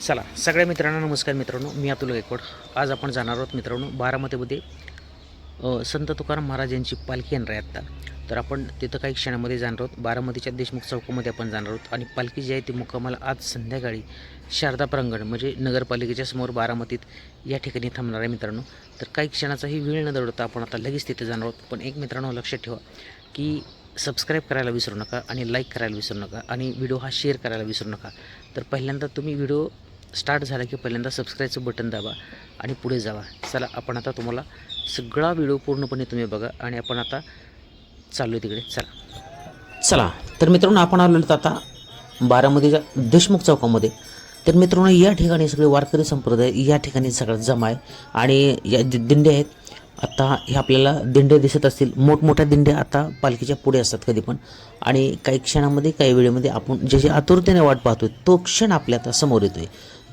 चला सगळ्या मित्रांनो नमस्कार मित्रांनो मी अतुल गायकवाड. आज आपण जाणार आहोत मित्रांनो बारामतीमध्ये संत तुकाराम महाराज यांची पालखी येणार आहे आत्ता. तर आपण तिथं काही क्षणामध्ये जाणार आहोत. बारामतीच्या देशमुख चौकामध्ये आपण जाणार आहोत. आणि पालखी जी आहे ती मुक्कामाला आज संध्याकाळी शारदा प्रांगण म्हणजे नगरपालिकेच्या समोर बारामतीत या ठिकाणी थांबणार आहे मित्रांनो. तर काही क्षणाचाही वेळ न दडवता आपण आता लगेच तिथे जाणार आहोत. पण एक मित्रांनो लक्षात ठेवा की सबस्क्राईब करायला विसरू नका आणि लाईक करायला विसरू नका आणि व्हिडिओ हा शेअर करायला विसरू नका. तर पहिल्यांदा तुम्ही व्हिडिओ स्टार्ट झाला की पहिल्यांदा सबस्क्राईबचं बटन दाबा आणि पुढे जावा. चला आपण आता तुम्हाला सगळा व्हिडिओ पूर्णपणे तुम्ही बघा आणि आपण आता चाललो आहे तिकडे. चला. चला तर मित्रांनो आपण आलेलो आता बारामतीच्या देशमुख चौकामध्ये. तर मित्रांनो या ठिकाणी सगळे वारकरी संप्रदाय या ठिकाणी सगळं जमा आहे आणि या दिंडे आहेत आता हे आपल्याला दिंड्या दिसत असतील. मोठमोठ्या दिंड्या आता पालखीच्या पुढे असतात कधी पण. आणि काही क्षणामध्ये काही वेळेमध्ये आपण जे जे आतुरतेने वाट पाहतोय तो क्षण आपल्या आता समोर येतोय.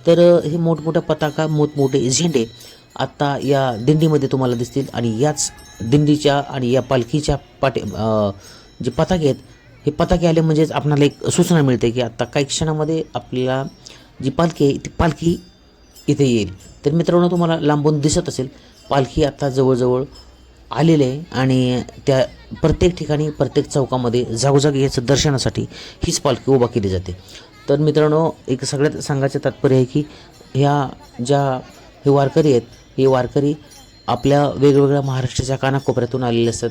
तर हे मोठमोठ्या पताका मोठमोठे झेंडे आत्ता या दिंडीमध्ये तुम्हाला दिसतील आणि याच दिंडीच्या आणि या पालखीच्या पाटे जे पताके आहेत हे पताके आले म्हणजेच आपणाला एक सूचना मिळते की आत्ता काही क्षणामध्ये आपल्याला जी पालखी आहे ती पालखी इथे येईल. तर मित्रांनो तुम्हाला लांबून दिसत असेल पालखी आत्ता जवळजवळ आलेले आहे आणि त्या प्रत्येक ठिकाणी प्रत्येक चौकामध्ये जागोजागी याचं दर्शनासाठी हीच पालखी उभा केली जाते. तर मित्रांनो एक सगळ्यात सांगायचं तात्पर्य आहे की ह्या ज्या हे वारकरी आहेत हे वारकरी आपल्या वेगवेगळ्या महाराष्ट्राच्या कानाकोपऱ्यातून आलेले असतात.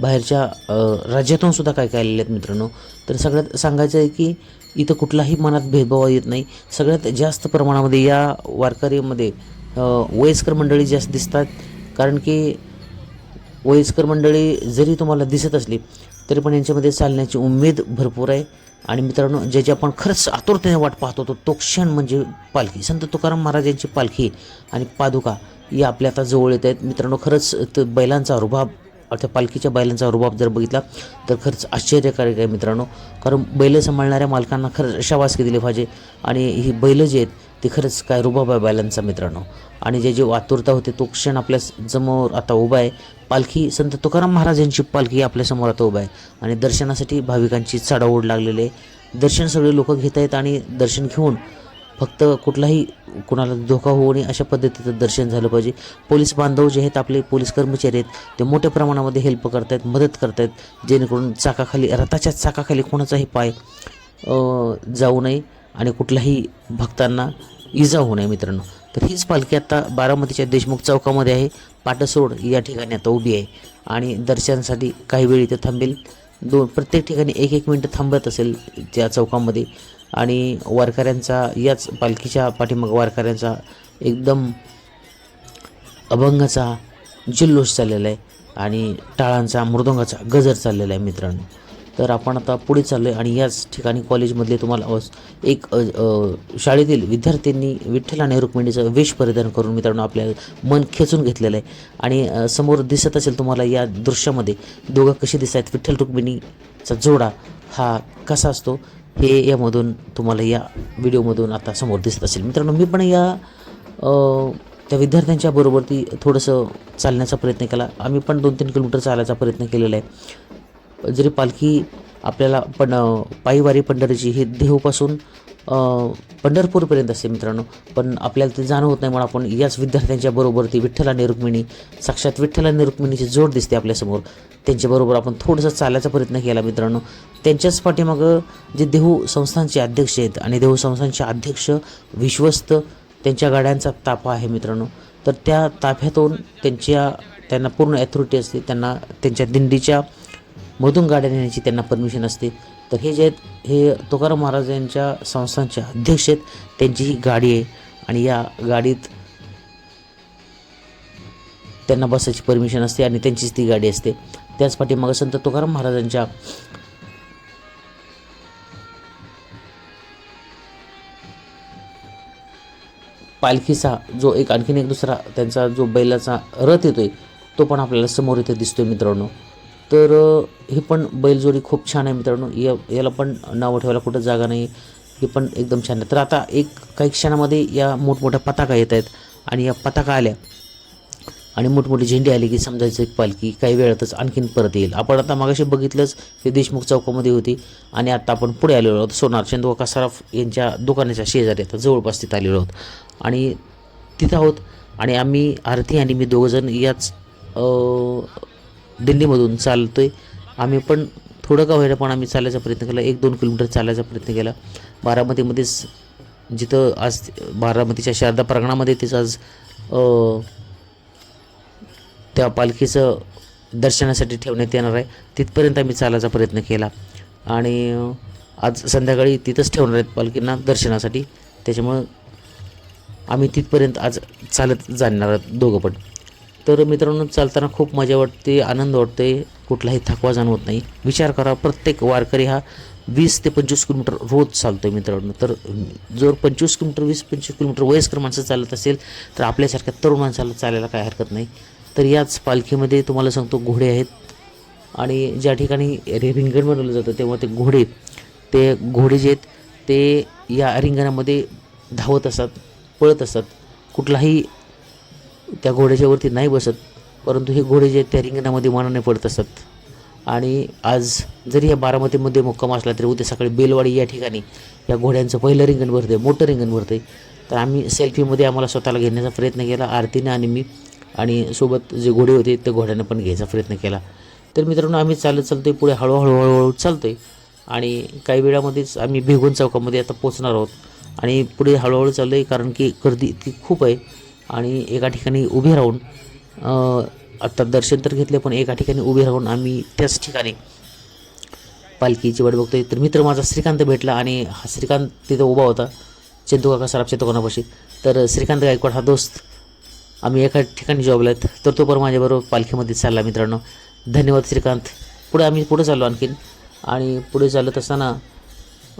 बाहेरच्या राज्यातून सुद्धा काय काय आलेले आहेत मित्रांनो. तर सगळ्यात सांगायचं आहे की इथं कुठलाही मनात भेदभाव येत नाही. सगळ्यात जास्त प्रमाणामध्ये या वारकरीमध्ये वयस्कर मंडळी जास्त दिसतात. कारण की वयस्कर मंडळी जरी तुम्हाला दिसत असली तरी पण यांच्यामध्ये चालण्याची उमेद भरपूर आहे. आणि मित्रांनो ज्याची आपण खरंच आतुरतेने वाट पाहत होतो तो क्षण म्हणजे पालखी. संत तुकाराम महाराजांची पालखी आणि पादुका या आपल्या आता जवळ येत आहेत. मित्रांनो खरंच बैलांचा रुबाब अर्थात पालखीच्या बैलांचा रुबाब जर बघितला तर खरंच आश्चर्यकारक आहे मित्रांनो. कारण बैल सांभाळणाऱ्या मालकांना खरंच शाबासकी दिली पाहिजे. आणि ही बैलं जी आहेत ती खरंच काय रुबाब आहे बैलांचा मित्रांनो. आणि जे जे आतुरता होते तो क्षण आपल्यासमोर आता उभा आहे. पालखी संत तुकाराम महाराजांची पालखी आपल्यासमोर आता उभा आहे. आणि दर्शनासाठी भाविकांची चढाओढ लागलेली आहे. दर्शन सगळे लोक घेत आहेत आणि दर्शन घेऊन फक्त कुठलाही कुणाला धोका होऊ नये अशा पद्धतीचं दर्शन झालं पाहिजे. पोलीस बांधव जे आहेत आपले पोलीस कर्मचारी आहेत ते मोठ्या प्रमाणामध्ये हेल्प करत आहेत मदत करत आहेत जेणेकरून चाकाखाली रथाच्या चाकाखाली कोणाचाही पाय जाऊ नये. आणि कुठल्याही भक्तांना इजा होऊ नये मित्रांनो. तर हीच पालखी आता बारामतीच्या देशमुख चौकामध्ये आहे. पाटसोड या ठिकाणी आता उभी आहे. आणि दर्शनासाठी काही वेळ इथे थांबेल. दोन प्रत्येक ठिकाणी एक एक मिनटं थांबत असेल त्या चौकामध्ये. आणि वारकऱ्यांचा याच पालखीच्या पाठीमाग वारकऱ्यांचा एकदम अभंगाचा जल्लोष चाललेला आहे. आणि टाळांचा मृदंगाचा गजर चाललेला आहे मित्रांनो. तर आपण आता पुढे चाललो आहे आणि याच ठिकाणी कॉलेजमधले तुम्हाला एक शाळेतील विद्यार्थ्यांनी विठ्ठल आणि रुक्मिणीचं वेश परिधान करून मित्रांनो आपल्या मन खेचून घेतलेलं आहे. आणि समोर दिसत असेल तुम्हाला या दृश्यामध्ये दोघं कसे दिसत आहेत विठ्ठल रुक्मिणीचा जोडा हा कसा असतो? हे यामधून तुम्हाला या व्हिडिओमधून आता समोर दिसत असेल. मित्रांनो मी पण या त्या विद्यार्थ्यांच्या बरोबरती थोडंसं चालण्याचा प्रयत्न केला. आम्ही पण दोन तीन किलोमीटर चालायचा प्रयत्न केलेला आहे. जरी पालखी आपल्याला पण पायीवारी पंढरीची ही देहूपासून पंढरपूरपर्यंत असते मित्रांनो. पण आपल्याला ते जाणं होत नाही म्हणून आपण याच विद्यार्थ्यांच्या बरोबर ती विठ्ठल आणि रुक्मिणी साक्षात विठ्ठल आणि रुक्मिणीची जोड दिसते आपल्यासमोर. त्यांच्याबरोबर आपण थोडंसं चालायचा प्रयत्न केला मित्रांनो. त्यांच्याच पाठीमागं जे देहू संस्थांचे अध्यक्ष आहेत आणि देहू संस्थांचे अध्यक्ष विश्वस्त त्यांच्या गाड्यांचा ताफा आहे मित्रांनो. तर त्या ताफ्यातून त्यांच्या त्यांना पूर्ण ॲथॉरिटी असते. त्यांना त्यांच्या दिंडीच्या मधून गाड्या नेण्याची त्यांना परमिशन असते. तर हे जे आहेत हे तुकाराम महाराज यांच्या संस्थांचे अध्यक्ष आहेत. त्यांची ही गाडी आहे आणि या गाडीत त्यांना बसायची परमिशन असते आणि त्यांचीच ती गाडी असते. त्याच पाठीमागं संत तुकाराम महाराजांच्या पालखीचा जो एक आणखीन एक दुसरा त्यांचा जो बैलाचा रथ येतोय तो पण आपल्याला समोर इथे दिसतोय मित्रांनो. तर ही पण बैलजोडी खूप छान आहे मित्रांनो. या याला पण नावं ठेवायला कुठं जागा नाही. ही पण एकदम छान आहे. तर आता एक काही क्षणामध्ये या मोठमोठ्या पताका येत आहेत आणि या पताका आल्या आणि मोठमोठी झेंडी आली की समजायचं एक पालखी काही वेळातच आणखीन परत येईल. आपण आता मागाशी बघितलंच ते देशमुख चौकामध्ये होती आणि आता आपण पुढे आलेलो आहोत. सोनार चंदुका कासाराफ यांच्या दुकानाच्या शेजारी आता जवळपास तिथं आलेलो आहोत. आणि तिथं आहोत आणि आम्ही आरती आणि मी दोघंजण याच दिल्लीमधून चालतो आहे आम्ही पण थोडं का होईना पण आम्ही चालायचा प्रयत्न केला. एक दोन किलोमीटर चालायचा प्रयत्न केला. बारामतीमध्येच जिथं आज बारामतीच्या शारदा प्रांगणामध्ये तिचं आज त्या पालखीचं दर्शनासाठी ठेवण्यात येणार आहे. तिथपर्यंत आम्ही चालायचा प्रयत्न केला. आणि आज संध्याकाळी तिथंच ठेवणार आहेत पालखींना दर्शनासाठी. त्याच्यामुळं आम्ही तिथपर्यंत आज चालत जाणार आहोत दोघं पण. तर मित्रांनो चालताना खूप मजा वाटते आनंद वाटते. कुठलाही थकवा जाणवत नाही. विचार करा प्रत्येक वारकरी हा वीस ते पंचवीस किलोमीटर रोज चालतो आहे मित्रांनो. तर जर पंचवीस किलोमीटर वीस पंचवीस किलोमीटर वयस्कर माणसं चालत असेल तर आपल्यासारख्या तरुण माणसाला चालायला काय हरकत नाही. तर याच पालखीमध्ये तुम्हाला सांगतो घोडे आहेत. आणि ज्या ठिकाणी रे रिंगण बनवलं जातं तेव्हा ते घोडे ते घोडे जे आहेत ते या रिंगणामध्ये धावत असतात पळत असतात. कुठलाही त्या घोड्याच्या वरती नाही बसत परंतु हे घोडे जे आहेत त्या रिंगणामध्ये मनाने पडत असतात आणि आज जरी या बारामतीमध्ये मुक्काम असला तरी उद्या सकाळी बेलवाडी या ठिकाणी या घोड्यांचं पहिलं रिंगण भरतं आहे मोठं रिंगण भरतं आहे तर आम्ही सेल्फीमध्ये आम्हाला स्वतःला घेण्याचा प्रयत्न केला आरतीने आणि मी आणि सोबत जे घोडे होते ते घोड्यानं पण घ्यायचा प्रयत्न केला. तर मित्रांनो आम्ही चालत चालतो आहे पुढे हळूहळू हळूहळू चालतो आहे आणि काही वेळामध्येच आम्ही भिगवण चौकामध्ये आता पोचणार आहोत. आणि पुढे हळूहळू चाललो आहे कारण की गर्दी इतकी खूप आहे. आणि एका ठिकाणी उभे राहून आत्ता दर्शन तर घेतले पण एका ठिकाणी उभे राहून आम्ही त्याच ठिकाणी पालखीची वाट बघतोय. तर मित्र माझा श्रीकांत भेटला आणि हा श्रीकांत तिथं उभा होता. चेंदू काका सराफच्या दुकानापाशी तर श्रीकांत गायकवाड हा दोस्त. आम्ही एका ठिकाणी जॉबला आहेत. तर तो पण माझ्याबरोबर पालखीमध्ये चालला मित्रांनो. धन्यवाद श्रीकांत. पुढे आम्ही पुढे चाललो आणखीन. आणि पुढे चालत असताना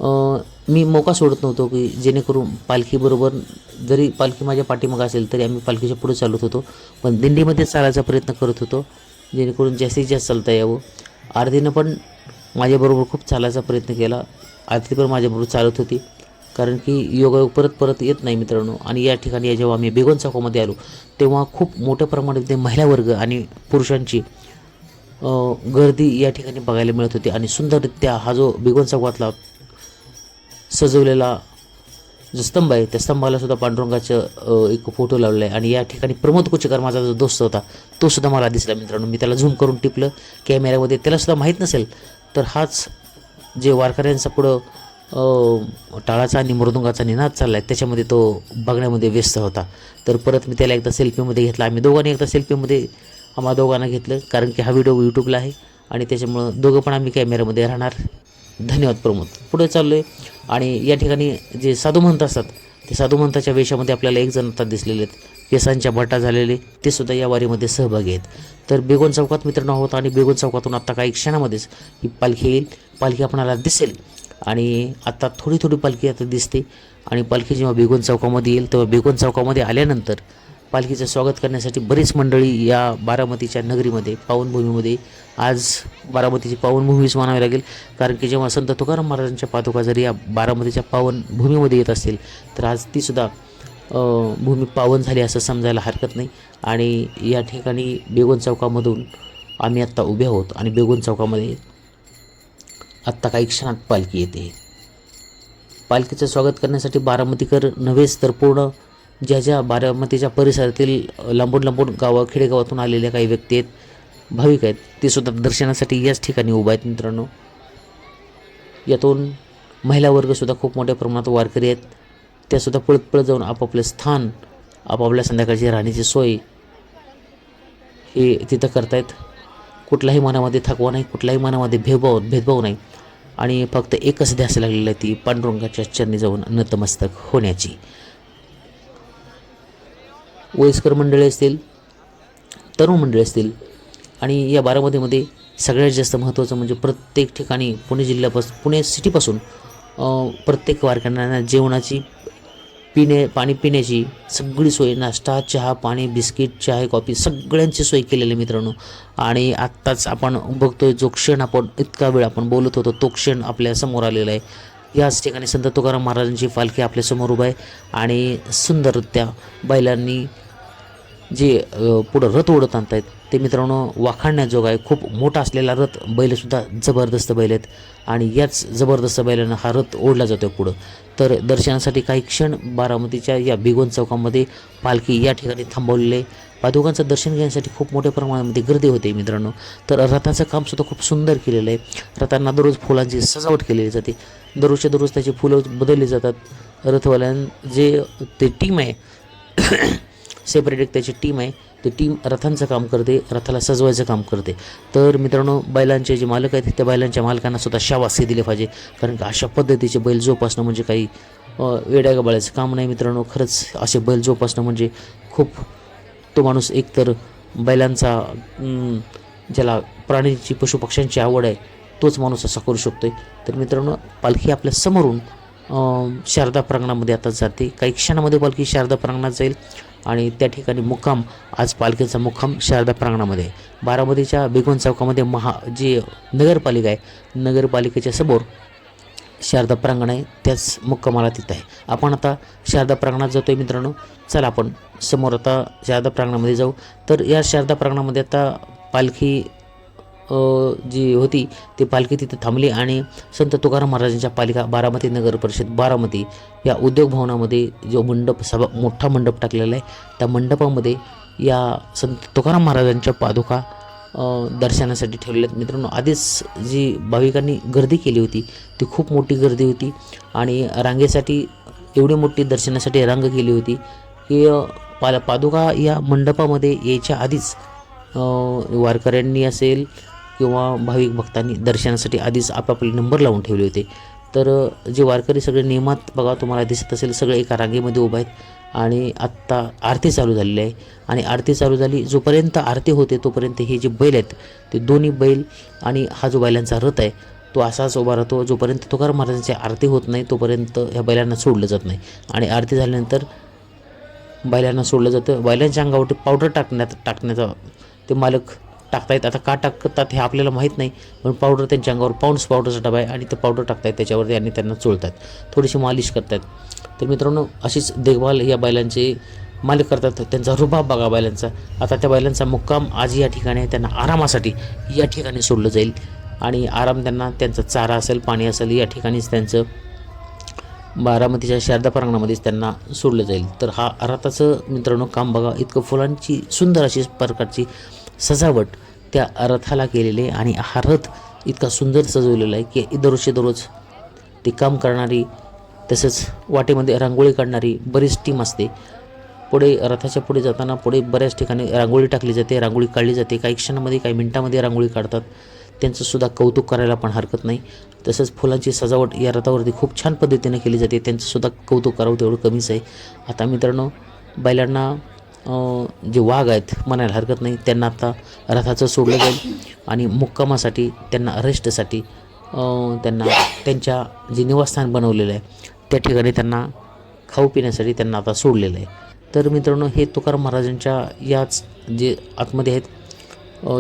मी मोका सोडत नव्हतो की जेणेकरून पालखीबरोबर जरी पालखी माझ्या पाठीमागं असेल तरी आम्ही पालखीच्या पुढे चालत होतो. पण दिंडीमध्ये चालायचा प्रयत्न करत होतो. जेणेकरून जास्तीत जास्त चालता यावं. आरतीनं पण माझ्याबरोबर खूप चालायचा प्रयत्न केला. आरती पण माझ्याबरोबर चालत होती. कारण की योगायोग परत परत येत नाही मित्रांनो. आणि या ठिकाणी जेव्हा आम्ही बेगोन चौकामध्ये आलो तेव्हा खूप मोठ्या प्रमाणात महिला वर्ग आणि पुरुषांची गर्दी या ठिकाणी बघायला मिळत होती. आणि सुंदररित्या हा जो बेगोन चौकातला सजवलेला जो स्तंभ आहे त्या स्तंभाला सुद्धा पांडुरंगाचं एक फोटो लावला आहे. आणि या ठिकाणी प्रमोद कुचेकर माझा जो दोस्त होता तो सुद्धा मला दिसला मित्रांनो. मी त्याला झूम करून टिपलं. कॅमेऱ्यामध्ये त्याला सुद्धा माहीत नसेल तर हाच जे वारकऱ्यांचा पुढं टाळाचा आणि मृदुंगाचा निनाद चालला आहे त्याच्यामध्ये तो बघण्यामध्ये व्यस्त होता. तर परत मी त्याला एकदा सेल्फीमध्ये घेतला. आम्ही दोघांनी एकदा सेल्फीमध्ये आम्हा दोघांना घेतलं कारण की हा व्हिडिओ यूट्यूबला आहे. आणि त्याच्यामुळं दोघं पण आम्ही कॅमेऱ्यामध्ये राहणार. धन्यवाद प्रमोद. पुढे चाललो आहे आणि या ठिकाणी जे साधू म्हणत असतात ते साधू म्हणताच्या वेशामध्ये आपल्याला एक जण आता दिसलेले आहेत. केसांच्या भटा झालेले ते सुद्धा या वारीमध्ये सहभागी आहेत. तर बेगोन चौकात मित्रांनो आहोत आणि बेगोन चौकातून आत्ता काही क्षणामध्येच ही पालखी येईल. पालखी आपणाला दिसेल. आणि आता थोडी थोडी पालखी आता दिसते. आणि पालखी जेव्हा बेगोन चौकामध्ये येईल तेव्हा बेगोन चौकामध्ये आल्यानंतर पालखीचं स्वागत करण्यासाठी बरीच मंडळी या बारामतीच्या नगरीमध्ये पावनभूमीमध्ये आज बारामतीची पावनभूमीच म्हणावी लागेल. कारण की जेव्हा संत तुकाराम महाराजांच्या पादुका जर या बारामतीच्या पावनभूमीमध्ये येत असतील तर आज तीसुद्धा भूमी पावन झाली असं समजायला हरकत नाही. आणि या ठिकाणी बेगोन चौकामधून आम्ही आत्ता उभे आहोत आणि बेगोन चौकामध्ये आत्ता काही क्षणात पालखी येते. पालखीचं स्वागत करण्यासाठी बारामतीकर नव्हेच तर पूर्ण ज्या ज्या बारामतीच्या परिसरातील लांबून लांबून गावा खेडेगावातून आलेल्या काही व्यक्ती आहेत भाविक आहेत ते सुद्धा दर्शनासाठी याच ठिकाणी उभा आहेत मित्रांनो. यातून महिला वर्गसुद्धा खूप मोठ्या प्रमाणात वारकरी आहेत. त्यासुद्धा पळत पळत जाऊन आपापले स्थान आपापल्या संध्याकाळची राहण्याची सोय हे तिथं करतायत. कुठल्याही मनामध्ये थकवा नाही कुठल्याही मनामध्ये भेदभाव भेदभाव नाही. आणि फक्त एकच ध्यास लागलेला आहे ती पांडुरंगाच्या चरणी जाऊन नतमस्तक होण्याची. वयस्कर मंडळी असतील तरुण मंडळी असतील आणि या बारामतीमध्ये सगळ्यात जास्त महत्त्वाचं म्हणजे प्रत्येक ठिकाणी पुणे जिल्ह्यापासून पुणे सिटीपासून प्रत्येक वारकऱ्यांना जेवणाची पिणे पाणी पिण्याची सगळी सोय नाश्ता चहा पाणी बिस्किट चहा कॉफी सगळ्यांची सोय केलेली मित्रांनो. आणि आत्ताच आपण बघतोय जो क्षण आपण इतका वेळ आपण बोलत होतो तो क्षण आपल्यासमोर आलेला आहे. याच ठिकाणी संत तुकाराम महाराजांची पालखी आपल्यासमोर उभा आहे. आणि सुंदररित्या बैलांनी जे पुढं रथ ओढत आणतायत ते मित्रांनो वाखाणण्याजोग आहे. खूप मोठा असलेला रथ बैलसुद्धा जबरदस्त बैल आहेत. आणि याच जबरदस्त बैलानं हा रथ ओढला जातो पुढं. तर दर्शनासाठी काही क्षण बारामतीच्या या बिगोन चौकामध्ये पालखी या ठिकाणी थांबवलेले पादुकांचं दर्शन घेण्यासाठी खूप मोठ्या प्रमाणामध्ये गर्दी होते मित्रांनो. तर रथाचं कामसुद्धा खूप सुंदर केलेलं आहे. रथांना दररोज फुलांची सजावट केलेली जाते. दररोजच्या दररोज त्याची फुलं बदलली जातात. रथवाल्यां जे ते टीम आहे सेपरेट एक त्याची टीम आहे ती टीम रथांचं काम करते रथाला सजवायचं काम करते. तर मित्रांनो बैलांचे जे मालक आहेत त्या बैलांच्या मालकांना सुद्धा शाबासकी दिले पाहिजे. कारण का अशा पद्धतीचे बैल जोपासणं म्हणजे काही वेड्या गबाळाचं काम नाही मित्रांनो. खरंच असे बैल जोपासणं म्हणजे खूप तो माणूस एकतर बैलांचा ज्याला प्राणीची पशुपक्ष्यांची आवड आहे तोच माणूस असा करू शकतो आहे तर मित्रांनो पालखी आपल्या समोरून शारदा प्रांगणामध्ये आता जाते काही क्षणामध्ये पालखी शारदा प्रांगणात जाईल आणि त्या ठिकाणी मुक्काम आज पालखीचा मुक्काम शारदा प्रांगणामध्ये आहे. बारामतीच्या बेगोन चौकामध्ये महा जी नगरपालिका आहे नगरपालिकेच्या समोर शारदा प्रांगण आहे त्याच मुक्कामाला तिथं आहे. आपण आता शारदा प्रांगणात जातोय मित्रांनो. चला आपण समोर आता शारदा प्रांगणामध्ये जाऊ. तर या शारदा प्रांगणामध्ये आता पालखी जी होती ती पालखी तिथे थांबली आणि संत तुकाराम महाराजांच्या पालिका बारामती नगर परिषद बारामती या उद्योग भवनामध्ये जो मंडप सभा मोठा मंडप टाकलेला आहे. त्या मंडपामध्ये या संत तुकाराम महाराजांच्या पादुका दर्शनासाठी ठेवलेल्या आहेत मित्रांनो आधीच जी भाविकांनी गर्दी केली होती ती खूप मोठी गर्दी होती आणि रांगेसाठी एवढी मोठी दर्शनासाठी रांग केली होती. की पाला पाल पादुका या मंडपामध्ये यायच्या आधीच वारकऱ्यांनी असेल किंवा भाविक भक्तांनी दर्शनासाठी आधीच आपापले नंबर लावून ठेवले होते. तर जे वारकरी सगळे नियमात बघा तुम्हाला दिसत असेल सगळे एका रांगेमध्ये उभे आहेत. आणि आत्ता आरती चालू झालेली आहे. आणि आरती चालू झाली जोपर्यंत आरती होते तोपर्यंत हे जे बैल आहेत ते दोन्ही बैल आणि हा जो बैलांचा रथ आहे तो असाच उभा राहतो. जोपर्यंत तुकाराम महाराजांची आरती होत नाही तोपर्यंत ह्या बैलांना सोडलं जात नाही. आणि आरती झाल्यानंतर बैलांना सोडलं जातं. बैलांच्या अंगावरती पावडर टाकण्यात टाकण्याचा ते मालक टाकतायत. आता का टाकतात हे आपल्याला माहीत नाही पण पावडर त्यांच्या अंगावर पाऊंड्स पावडरचा डबा आहे आणि ते पावडर टाकतायत त्याच्यावरती आणि त्यांना चोळतात. थोडीशी मालिश करतात. तर मित्रांनो अशीच देखभाल या बैलांचे मालिक करतात. त्यांचा रुबाब बघा बैलांचा. आता त्या बैलांचा मुक्काम आज या ठिकाणी आहे. त्यांना आरामासाठी या ठिकाणी सोडलं जाईल. आणि आराम त्यांना त्यांचा चारा असेल पाणी असेल या ठिकाणीच त्यांचं बारामतीच्या शारदा प्रांगणामध्येच त्यांना सोडलं जाईल. तर हा रथाचं मित्रांनो काम बघा. इतकं फुलांची सुंदर अशी प्रकारची सजावट त्या रथाला केलेली आहे. आणि हा रथ इतका सुंदर सजवलेला आहे की दररोजचे दररोज ते काम करणारी तसंच वाटेमध्ये रांगोळी काढणारी बरीच टीम असते. पुढे रथाच्या पुढे जाताना पुढे बऱ्याच ठिकाणी रांगोळी टाकली जाते रांगोळी काढली जाते. काही क्षणामध्ये काही मिनटामध्ये रांगोळी काढतात. त्यांचंसुद्धा कौतुक करायला पण हरकत नाही. तसंच फुलांची सजावट या रथावरती खूप छान पद्धतीने केली जाते. त्यांचंसुद्धा कौतुक करावं तेवढं कमीच आहे. आता मित्रांनो बैलांना जे वाघ आहेत म्हणायला हरकत नाही. त्यांना आता रथाचं सोडलं जाईल आणि मुक्कामासाठी त्यांना रेस्टसाठी त्यांना त्यांच्या जे निवासस्थान बनवलेलं आहे त्या ठिकाणी त्यांना खाऊ पिण्यासाठी त्यांना आता सोडलेलं आहे. तर मित्रांनो हे तुकाराम महाराजांच्या याच जे आतमध्ये आहेत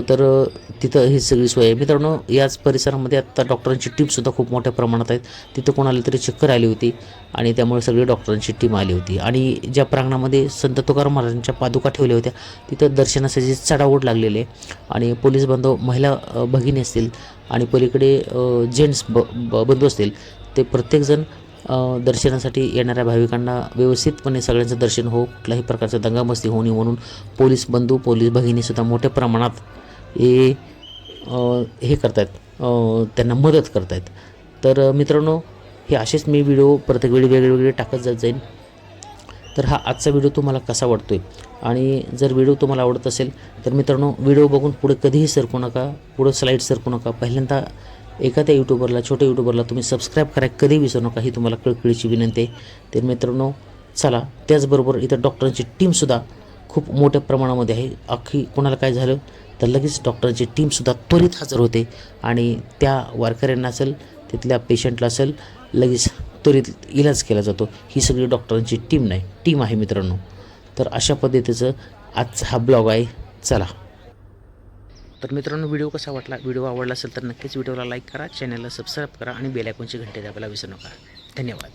तर तिथं ही सगळी सोय आहे. मित्रांनो याच परिसरामध्ये आत्ता डॉक्टरांची टीमसुद्धा खूप मोठ्या प्रमाणात आहेत. तिथं कोणाला तरी चक्कर आली होती आणि त्यामुळे सगळी डॉक्टरांची टीम आली होती. आणि ज्या प्रांगणामध्ये संत तुकाराम महाराजांच्या पादुका ठेवल्या होत्या तिथं दर्शनासाठी चढाओढ लागलेले आहे. आणि पोलीस बांधव महिला भगिनी असतील आणि पलीकडे जेंट्स ब ब- बंधू असतील ते प्रत्येकजण दर्शनासाठी येणाऱ्या भाविकांना व्यवस्थितपणे सगळ्यांचं दर्शन हो कुठल्याही प्रकारचा दंगामस्ती होऊ नये म्हणून पोलीस बंधू पोलीस भगिनीसुद्धा मोठ्या प्रमाणात हे हे करतायत. त्यांना मदत करतायत. तर मित्रांनो हे असेच मी व्हिडिओ प्रत्येक वेळी वेगवेगळे टाकत जात जाईन. तर हा आजचा व्हिडिओ तुम्हाला कसा वाटतो आहे आणि जर व्हिडिओ तुम्हाला आवडत असेल तर मित्रांनो व्हिडिओ बघून पुढे कधीही सरकू नका पुढं स्लाईड सरकू नका. पहिल्यांदा एखाद्या यूट्यूबरला छोट्या यूट्यूबरला तुम्ही सबस्क्राईब करा कधी विसरू नका ही तुम्हाला कळकळीची विनंती आहे. तर मित्रांनो चला त्याचबरोबर इथं डॉक्टरांची टीमसुद्धा खूप मोठ्या प्रमाणामध्ये आहे. अख्खी कोणाला काय झालं तर लगेच डॉक्टरांची टीमसुद्धा त्वरित हजर होते. आणि त्या वारकऱ्यांना असेल तिथल्या पेशंटला असेल लगेच त्वरित इलाज केला जातो. ही सगळी डॉक्टरांची टीम नाही टीम आहे मित्रांनो. तर अशा पद्धतीचं आजचा हा ब्लॉग आहे. चला. तर मित्रांनो व्हिडिओ कसा वाटला व्हिडिओ आवडला असेल तर नक्कीच व्हिडिओला लाईक करा चॅनलला सबस्क्राईब करा आणि बेल घंटे दाबायला विसरू नका. धन्यवाद.